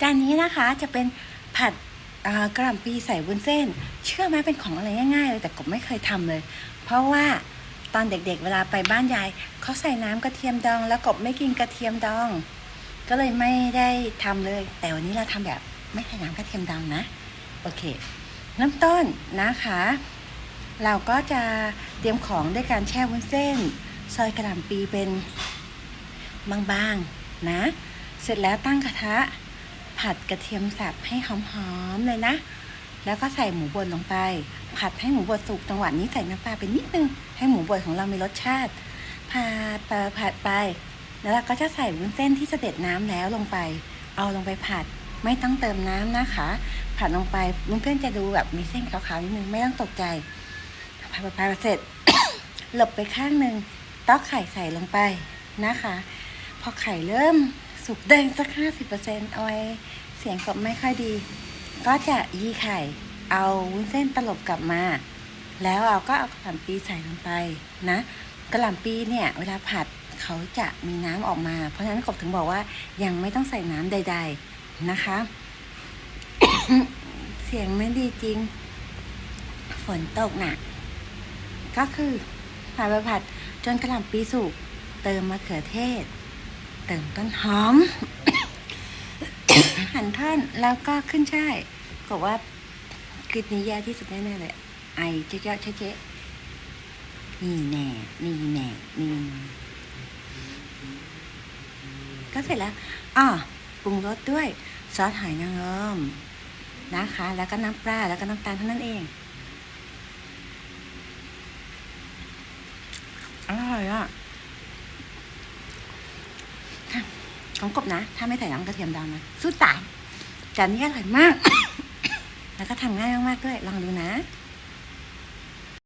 จานนี้นะคะจะเป็นผัดกระหล่ำปีใส่วุ้นเส้น เชื่อไหมเป็นของอะไรง่ายๆเลยแต่กบไม่เคยทำเลย เพราะว่าตอนเด็กๆเวลาไปบ้านยายเขาใส่น้ำกระเทียมดอง แล้วกบไม่กินกระเทียมดอง ก็เลยไม่ได้ทำเลย แต่วันนี้เราทำแบบไม่ใส่น้ำกระเทียมดองนะโอเค เริ่มต้นนะคะ เราก็จะเตรียมของด้วยการแช่วุ้นเส้น ซอยกระหล่ำปีเป็นบางๆนะ เสร็จแล้วตั้งกระทะ ผัดกระเทียมสับให้หอมๆเลยนะ แล้วก็ใส่หมูบดลงไป ผัดให้หมูบดสุกจังหวะนี้ใส่น้ำปลาไปนิดนึง ให้หมูบดของเรามีรสชาติ ผัดไปผัดไป แล้วเราก็จะใส่วุ้นเส้นที่เสด็จน้ำแล้วลงไป เอาลงไปผัด ไม่ต้องเติมน้ำนะคะ ผัดลงไปวุ้นเส้นจะดูแบบมีเส้นขาวๆนิดนึง ไม่ต้องตกใจ ผัดไปผัดไปเสร็จ หลบไปข้างหนึ่งต๊อกไข่ใส่ลงไปนะคะ พอไข่เริ่ม สุกแดงสักห้าสิบเปอร์เซ็นต์เอาไว้เสียงกบไม่ค่อยดี ก็จะยีไข่ เอาวุ้นเส้นตลบกลับมา แล้วเราก็เอากระหล่ำปีใส่ลงไปนะกระหล่ำปีเนี่ยเวลาผัดเขาจะมีน้ำออกมา เพราะฉะนั้นกบถึงบอกว่ายังไม่ต้องใส่น้ำใด ๆนะคะ เสียงไม่ดีจริง ฝนตกหนักก็คือผัดไปผัดจนกระหล่ำปีสุกเติมมะเขือเทศ เติมต้นหอม หั่นท่อนแล้วก็ขึ้นช่ายบอกว่าคลิปนี้แย่ที่สุดแน่ๆเลย ไอเจ๊ะๆเจ๊ะนี่แน่นี่แน่นี่แน่ก็เสร็จแล้วอ่อปรุงรสด้วย ซอสหอยนางรมนะคะ แล้วก็น้ำปลาแล้วก็น้ำตาลเท่านั้นเอง อร่อยอะ ของกบนะ ถ้าไม่ใส่น้ำกระเทียมดำนะสู้ตายจานนี้อร่อยมาก แล้วก็ทำง่ายมากๆด้วย ลองดูนะ